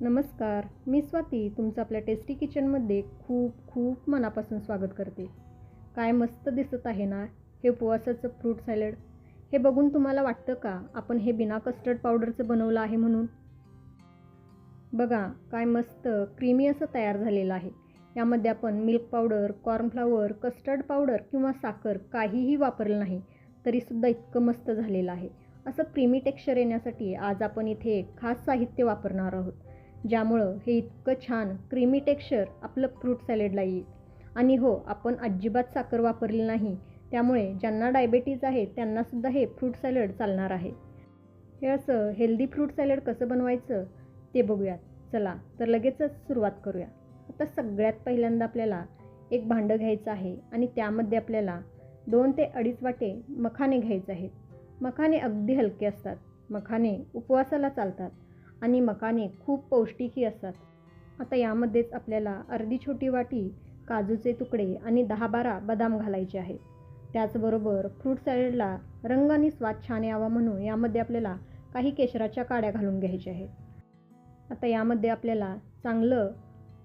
नमस्कार मी स्वाती तुमचं आपल्या टेस्टी किचनमध्ये खूप खूप मनापासून स्वागत करते. काय मस्त दिसत आहे ना हे उपवासाचं फ्रूट सॅलड. हे बघून तुम्हाला वाटतं का आपण हे बिना कस्टर्ड पावडरचं बनवलं आहे म्हणून? बघा काय मस्त क्रीमी असं तयार झालेलं आहे. यामध्ये आपण milk powder cornflour custard powder किंवा साखर काहीही वापरलं नाही तरीसुद्धा इतकं मस्त झालेलं आहे. असं क्रीमी टेक्स्चर येण्यासाठी आज आपण इथे खास साहित्य वापरणार आहोत. ज्यामुळं हे इतकं छान क्रीमी टेक्स्चर आपलं फ्रूट सॅलेडला येईल. आणि हो आपण अजिबात साखर वापरली नाही. त्यामुळे ज्यांना डायबेटीज आहे त्यांनासुद्धा हे फ्रूट सॅलड चालणार आहे. हे असं हेल्दी फ्रूट सॅलड कसं बनवायचं ते बघूयात. चला तर लगेचच सुरुवात करूया. आता सगळ्यात पहिल्यांदा आपल्याला एक भांडं घ्यायचं आहे आणि त्यामध्ये आपल्याला दोन ते अडीच वाटे मखाने घ्यायचे आहेत. मखाने अगदी हलके असतात. मखाने उपवासाला चालतात. आणि मखाने खूप पौष्टिकही असतात. आता यामध्येच आपल्याला अर्धी छोटी वाटी काजूचे तुकडे आणि दहा बारा बदाम घालायचे आहेत. त्याचबरोबर फ्रूट सॅलडला रंग आणि स्वाद छान यावा म्हणून यामध्ये आपल्याला काही केशराच्या काड्या घालून घ्यायच्या आहेत. आता यामध्ये आपल्याला चांगलं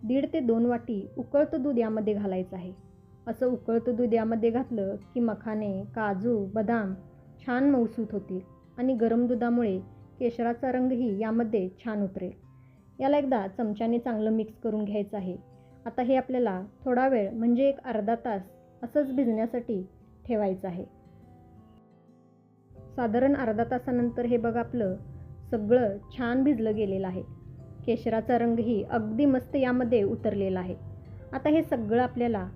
दीड ते दोन वाटी उकळतं दूध यामध्ये घालायचं आहे. असं उकळतं दूध यामध्ये घातलं की मखाने काजू बदाम छान मौसूत होतील आणि गरम दुधामुळे केशराचा रंगही यामध्ये छान उतरेल. याला एकदा चमच्याने चांगलं मिक्स करून घ्यायचं आहे. आता हे आपल्याला थोडा वेळ म्हणजे एक अर्धा तास असंच भिजण्यासाठी ठेवायचं आहे. साधारण अर्धा तासानंतर हे बघ आपलं सगळं छान भिजलं गेलेलं आहे. केशराचा रंगही अगदी मस्त यामध्ये उतरलेला आहे. आता हे सगळं आपल्याला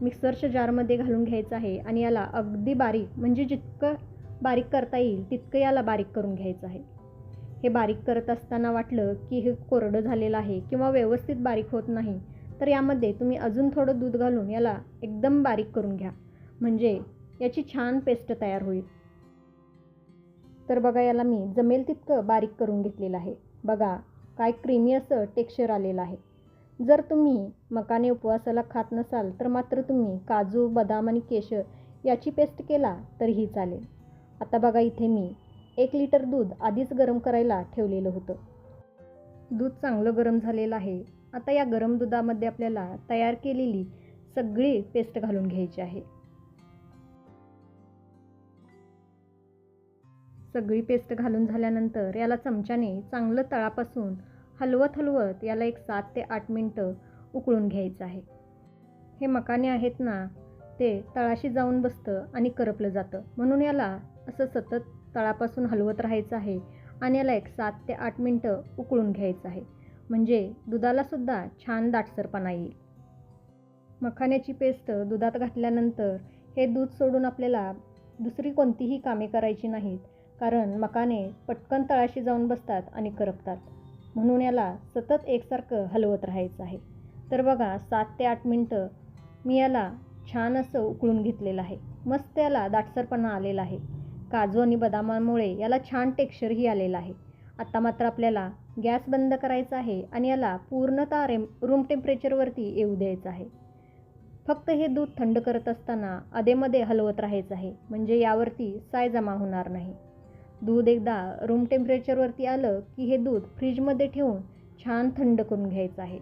मिक्सरच्या जारमध्ये घालून घ्यायचं आहे आणि याला अगदी बारीक म्हणजे जितकं बारीक करता येईल तितकं याला बारीक करून घ्यायचं आहे. हे बारीक करत असताना वाटलं की हे कोरडं झालेलं आहे किंवा व्यवस्थित बारीक होत नाही तर यामध्ये तुम्ही अजून थोडं दूध घालून याला एकदम बारीक करून घ्या. म्हणजे याची छान पेस्ट तयार होईल. तर बघा याला मी जमेल तितकं बारीक करून घेतलेलं आहे. बघा काय क्रीमी असं टेक्स्चर आलेलं आहे. जर तुम्ही मकाने उपवासाला खात नसाल तर मात्र तुम्ही काजू बदाम आणि केशर याची पेस्ट केला तरीही चालेल. आता बघा इथे मी एक लिटर दूध आधीच गरम करायला ठेवलेलं होतं. दूध चांगलं गरम झालेलं आहे. आता या गरम दुधामध्ये आपल्याला तयार केलेली सगळी पेस्ट घालून घ्यायची आहे. सगळी पेस्ट घालून झाल्यानंतर याला चमच्याने चांगलं तळापासून हलवत हलवत याला एक सात ते आठ मिनटं उकळून घ्यायचं आहे. हे मकाने आहेत ना ते तळाशी जाऊन बसतं आणि करपलं जातं. म्हणून याला असं सतत तळापासून हलवत राहायचं आहे आणि याला एक सात ते आठ मिनटं उकळून घ्यायचं आहे. म्हणजे दुधालासुद्धा छान दाटसरपणा येईल. मखाण्याची पेस्ट दुधात घातल्यानंतर हे दूध सोडून आपल्याला दुसरी कोणतीही कामे करायची नाहीत कारण मकाने पटकन तळाशी जाऊन बसतात आणि करपतात. म्हणून याला सतत एकसारखं हलवत राहायचं आहे. तर बघा सात ते आठ मिनटं मी याला छान असं उकळून घेतलेलं आहे. मस्त याला दाटसरपणा आलेला आहे. काजू आणि बदामामुळे याला छान टेक्स्चरही आलेलं आहे. आत्ता मात्र आपल्याला गॅस बंद करायचा आहे आणि याला पूर्णतः रेम रूम टेम्परेचरवरती येऊ द्यायचं आहे. फक्त हे दूध थंड करत असताना अधेमध्ये हलवत राहायचं आहे म्हणजे यावरती साय जमा होणार नाही. दूध एकदा रूम टेम्परेचरवरती आलं की हे दूध फ्रीजमध्ये ठेवून छान थंड करून घ्यायचं आहे.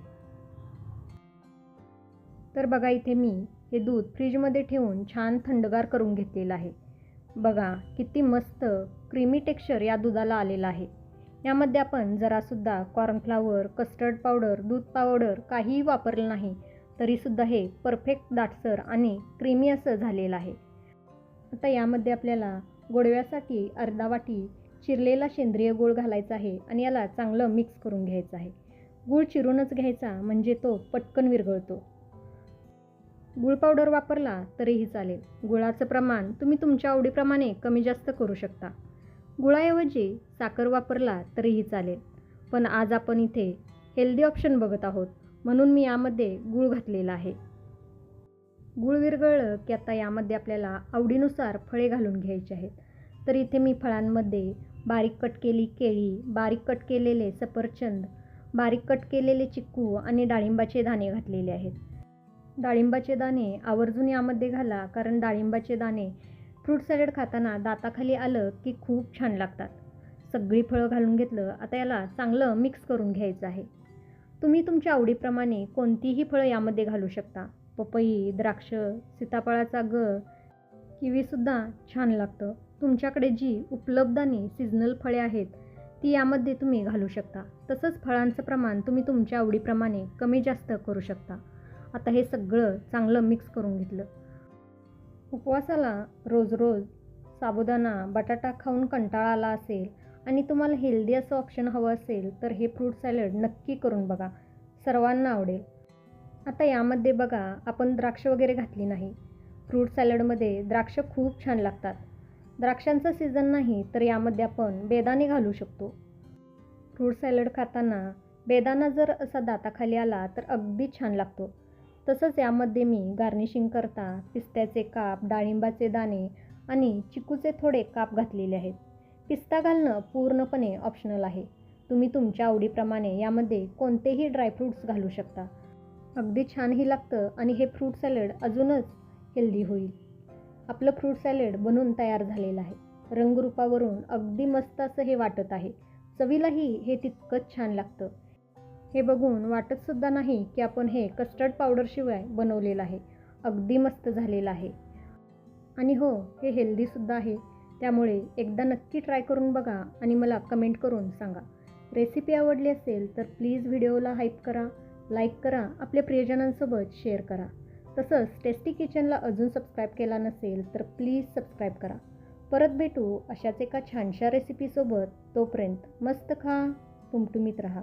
तर बघा इथे मी हे दूध फ्रीजमध्ये ठेवून छान थंडगार करून घेतलेलं आहे. बघा किती मस्त क्रीमी टेक्स्चर या दुधाला आलेलं आहे. यामध्ये आपण जरासुद्धा कॉर्नफ्लावर कस्टर्ड पावडर दूध पावडर काहीही वापरलं नाही तरीसुद्धा हे परफेक्ट दाटसर आणि क्रीमी असं झालेलं आहे. आता यामध्ये आपल्याला गोडव्यासाठी अर्धा वाटी चिरलेला सेंद्रिय गूळ घालायचा आहे आणि याला चांगलं मिक्स करून घ्यायचं आहे. गूळ चिरूनच घ्यायचा म्हणजे तो पटकन विरघळतो. गुळ पावडर वापरला तरीही चालेल. गुळाचं प्रमाण तुम्ही तुमच्या आवडीप्रमाणे कमी जास्त करू शकता. गुळाऐवजी साखर वापरला तरीही चालेल. पण आज आपण इथे हेल्दी ऑप्शन बघत आहोत. म्हणून मी यामध्ये गूळ घातलेला आहे. गूळ विरगळलं की आता यामध्ये आपल्याला आवडीनुसार फळे घालून घ्यायची आहेत. तर इथे मी फळांमध्ये बारीक कट केली केळी बारीक कट केलेले सफरचंद बारीक कट केलेले चिक्कू आणि डाळिंबाचे दाणे घातलेले आहेत. डाळिंबाचे दाणे आवर्जून यामध्ये घाला कारण डाळिंबाचे दाणे फ्रूट सॅलड खाताना दाताखाली आलं की खूप छान लागतात. सगळी फळं घालून घेतलं आता याला चांगलं मिक्स करून घ्यायचं आहे. तुम्ही तुमच्या आवडीप्रमाणे कोणतीही फळं यामध्ये घालू शकता. पपई द्राक्ष सीताफळाचा ग किवीसुद्धा छान लागतं. तुमच्याकडे जी उपलब्ध आणि सिजनल फळे आहेत ती यामध्ये तुम्ही घालू शकता. तसंच फळांचं प्रमाण तुम्ही तुमच्या आवडीप्रमाणे कमी जास्त करू शकता. आता हे सगळं चांगलं मिक्स करून घेतलं. उपवासाला रोज रोज साबुदाणा बटाटा खाऊन कंटाळा आला असेल आणि तुम्हाला हेल्दी असं ऑप्शन हवं असेल तर हे फ्रूट सॅलड नक्की करून बघा. सर्वांना आवडेल. आता यामध्ये बघा आपण द्राक्ष वगैरे घातली नाही. फ्रूट सॅलडमध्ये द्राक्ष खूप छान लागतात. द्राक्षांचा सीझन नाही तर यामध्ये आपण बेदाणे घालू शकतो. फ्रूट सॅलड खाताना बेदाना जर असा दाताखाली आला तर अगदी छान लागतो. तसंच यामध्ये मी गार्निशिंग करता पिस्त्याचे काप डाळिंबाचे दाणे आणि चिकूचे थोडे काप घातलेले आहेत. पिस्ता घालणं पूर्णपणे ऑप्शनल आहे. तुम्ही तुमच्या आवडीप्रमाणे यामध्ये कोणतेही ड्रायफ्रूट्स घालू शकता. अगदी छानही लागतं आणि हे फ्रूट सॅलड अजूनच हेल्दी होईल. आपलं फ्रूट सॅलड बनून तयार झालेलं आहे. रंगरूपावरून अगदी मस्त असं हे वाटत आहे. चवीलाही हे तितकंच छान लागतं. हे बघून वाटतसुद्धा नाही की आपण हे कस्टर्ड पावडरशिवाय बनवलेलं आहे. अगदी मस्त झालेलं आहे. आणि हो हे हेल्दीसुद्धा आहे. त्यामुळे एकदा नक्की ट्राय करून बघा आणि मला कमेंट करून सांगा. रेसिपी आवडली असेल तर प्लीज व्हिडिओला हाईप करा लाईक करा आपल्या प्रियजनांसोबत शेअर करा. तसंच टेस्टी किचनला अजून सबस्क्राईब केला नसेल तर प्लीज सबस्क्राईब करा. परत भेटू अशाच एका छानशा रेसिपीसोबत तोपर्यंत मस्त खा तुमटुमीत राहा.